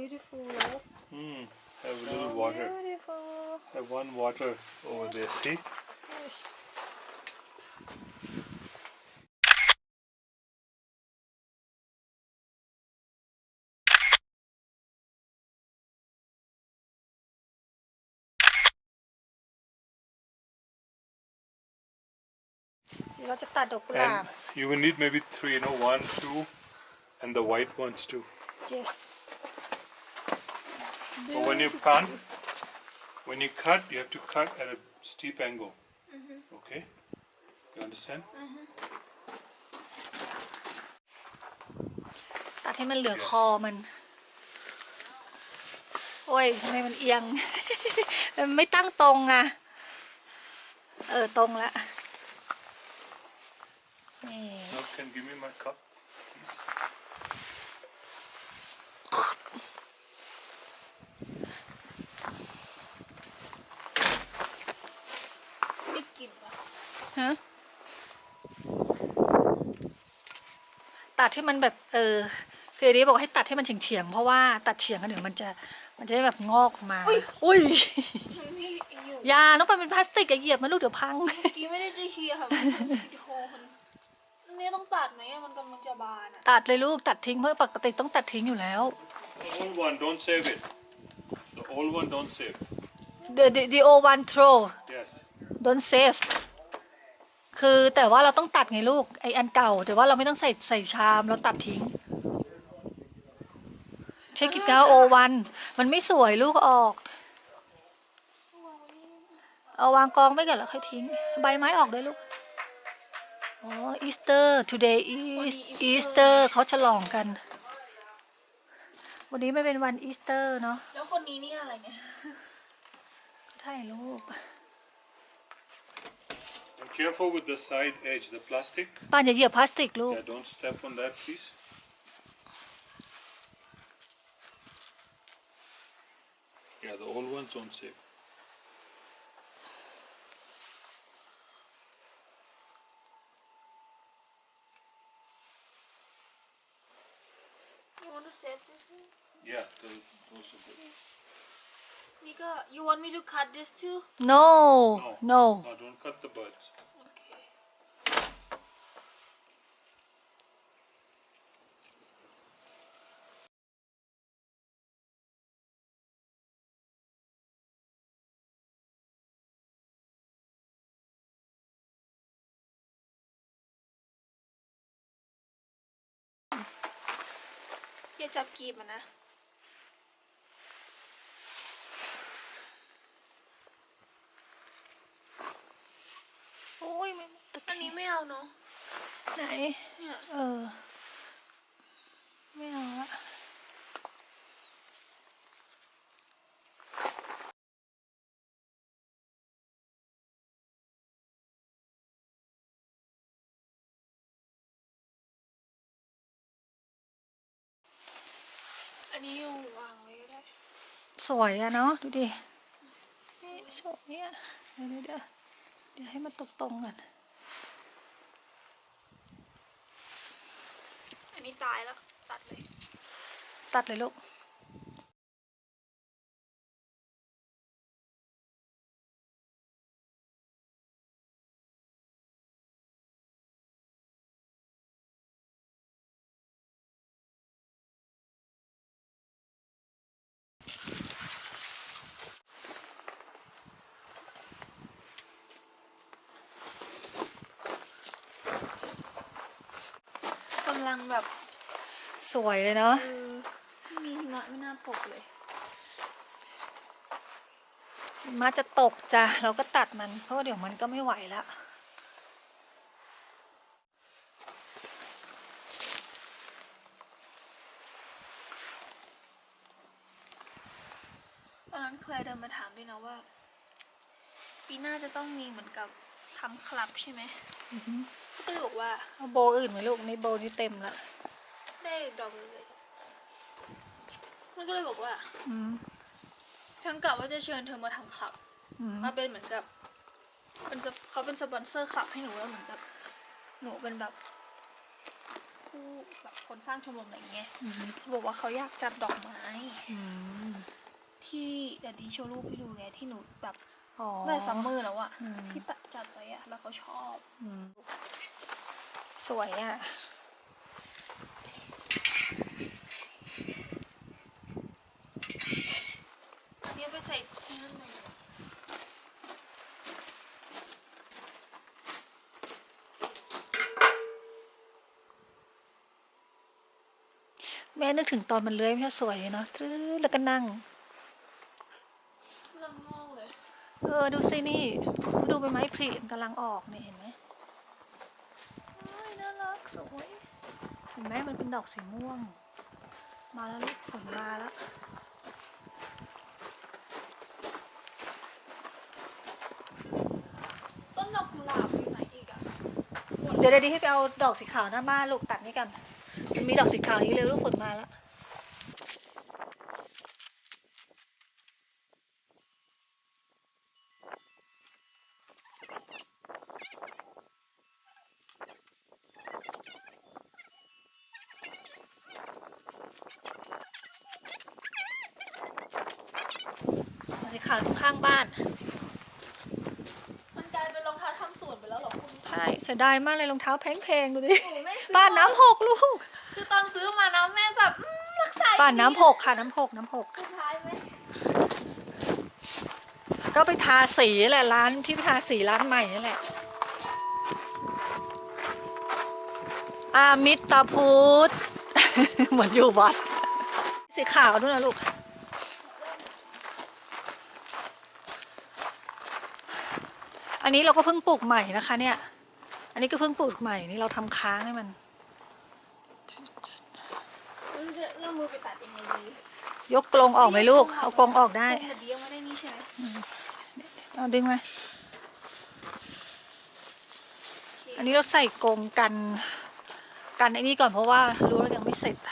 beautiful love Hmm. Have a little water. beautiful Have one water over there. See? yes เดี๋ยวเราจะตัดดอกกุหลาบ And you will need maybe three. You know, one, two, and the white ones too. yes But when you cut, when you cut, you have to cut at a steep angle. Okay? You understand? ตัดให้มันเหลือคอมัน โอ้ยทำไมมันเอียง มันไม่ตั้งตรงอะเออ ตรงละนี่ Now, can you give me my cup, please? ไม่กินวะ ฮะตัดให้มันแบบเออคืออันนี้บอกให้ตัดให้มันเฉียงๆเพราะว่าตัดเฉียงกันเดี๋ยวมันจะมันจะได้แบบงอกออกมา อุ้ยมันไม่อยู่อยาต้องไปเป็นพลาสติกอย่าเหยียบมันลูกเดี๋ยวพัง เมื่อกี้ไม่ได้จะเคลียร์ค่ะมันเป็นวิดีโอมันอันนี่ต้องตัดไหมอะมันกำลังจะบานอะตัดเลยลูกตัดทิ้งเพราะปกติต้องตัดทิ้งอยู่แล้ว The old one, don't save it. The old one, don't save. the the the old one throw Yes. don't save คือแต่ว่าเราต้องตัดไงลูกไออันเก่าแต่ว่าเราไม่ต้องใส่ใส่ชามเราตัดทิ้งเช็คอีกแล้วโอวันมันไม่สวยลูกเอาออก เอาวางกองไว้ก่อนแล้วค่อยทิ้ง ใบไม้ออกด้วยลูกอ๋ออีสเตอร์ today is Easter เขาฉลองกัน วันนี้ไม่เป็นวันอีสเตอร์เนาะแล้วคนนี้นี่อะไรเนี่ยถ่ายรูป And careful with the side edge, the plastic. Panja hier plastic lo. Yeah, don't step on that, please. Yeah, the old ones don't save. You want to save this one? Yeah, those, those are good. Nika, you want me to cut this too? No, no. No, no don't cut the buds. อย่าจับกีบมันนะ โอ้ยไม่ตะอันนี้ไม่เอาเนาะไหน เนี่ย เออ ไม่เอาละ อันนี้วางไว้ก็ได้ สวยอะเนาะดูดิ นี่สวยเนี่ยเดี๋ยวเดี๋ยวเดี๋ยวเดี๋ยวให้มันตรงตรงๆกัน อันนี้ตายแล้ว ตัดเลย ตัดเลยลูก ลังแบบสวยเลยเนาะเออไม่มีหิมะไม่น่าปกเลยมาจะตกจ้ะเราก็ตัดมัน เพราะว่าเดี๋ยวมันก็ไม่ไหวละตอนนั้นเคยเดินมาถามด้วยนะว่า ปีหน้าจะต้องมีเหมือนกับทำคลับใช่ไหม ก็เลยบอกว่าเอาโบว์อื่นไหมลูกนี่โบว์นี่เต็มละได้ดอกเลยมันก็เลยบอกว่าอืมทั้งกะว่าจะเชิญเธอมาทำคลับ อืมมาเป็นเหมือนกับเป็นสปเขาเป็นสปอนเซอร์คลับให้หนูแล้วเหมือนกับหนูเป็นแบบผู้แบบคนสร้างชมรมอะไรเงี้ยบอกว่าเขาอยากจัดดอกไม้อืมที่เดี๋ยวดีโชว์รูปให้ดูไงที่หนูแบบอ๋อตั้งแต่ซัมเมอร์แล้วอะอืมที่ตัดจัดไว้อะแล้วเขาชอบ อืม สวยอะอันนี้ไปใส่ที่นั่นเลยแม่นึกถึงตอนมันเลื้อยไม่ใช่สวยเนาะตรึ๊ดแล้วก็นั่งเรื่องงอกเลยเออ ดูสินี่ ดูใบไม้ผลิมันกำลังออกเนี่ยเห็นไหมโอ้ยน่ารัก สวยเห็นไหมมันเป็นดอกสีม่วง มาแล้วลูกฝนมาแล้วต้นดอกกุหลาบอยู่ไหนอีกอะเดี๋ยวเดี๋ยวดีให้ไปเอาดอกสีขาวหน้าบ้านลูกตัดนี่กัน มันมีดอกสีขาวอยู่เร็วลูกฝนมาแล้ว ดอกสีขาวตรงข้างบ้าน มันกลายเป็นรองเท้าทำสวนไปแล้วเหรอคุณใช่เสียดายมากเลยรองเท้าแพงๆดูดิ โอ้แม่ซื้อบ้านน้ำหกลูก คือตอนซื้อมานะแม่แบบอืมรักษาบ้านน้ำหกค่ะน้ำหกน้ำหก สุดท้ายไหมก็ไปทาสีแหละร้านที่ทาสีร้านใหม่นั่นแหละ อามิตรพุทธ เหมือนอยู่วัด สีขาวด้วยนะลูก อันนี้เราก็เพิ่งปลูกใหม่นะคะ เนี่ย อันนี้ก็เพิ่งปลูกใหม่นี่เราทำค้างให้มันเอื้อเอื้อมือไปตัดยังไงดียกกรงออกไหมลูก เอากรงออกได้กรงแต่เดียวไม่ได้นี่ใช่ไหมเอาดึงมาอันนี้เราใส่กรงกัน กันไอ้นี่ก่อนเพราะว่ารู้แล้วยังไม่เสร็จเ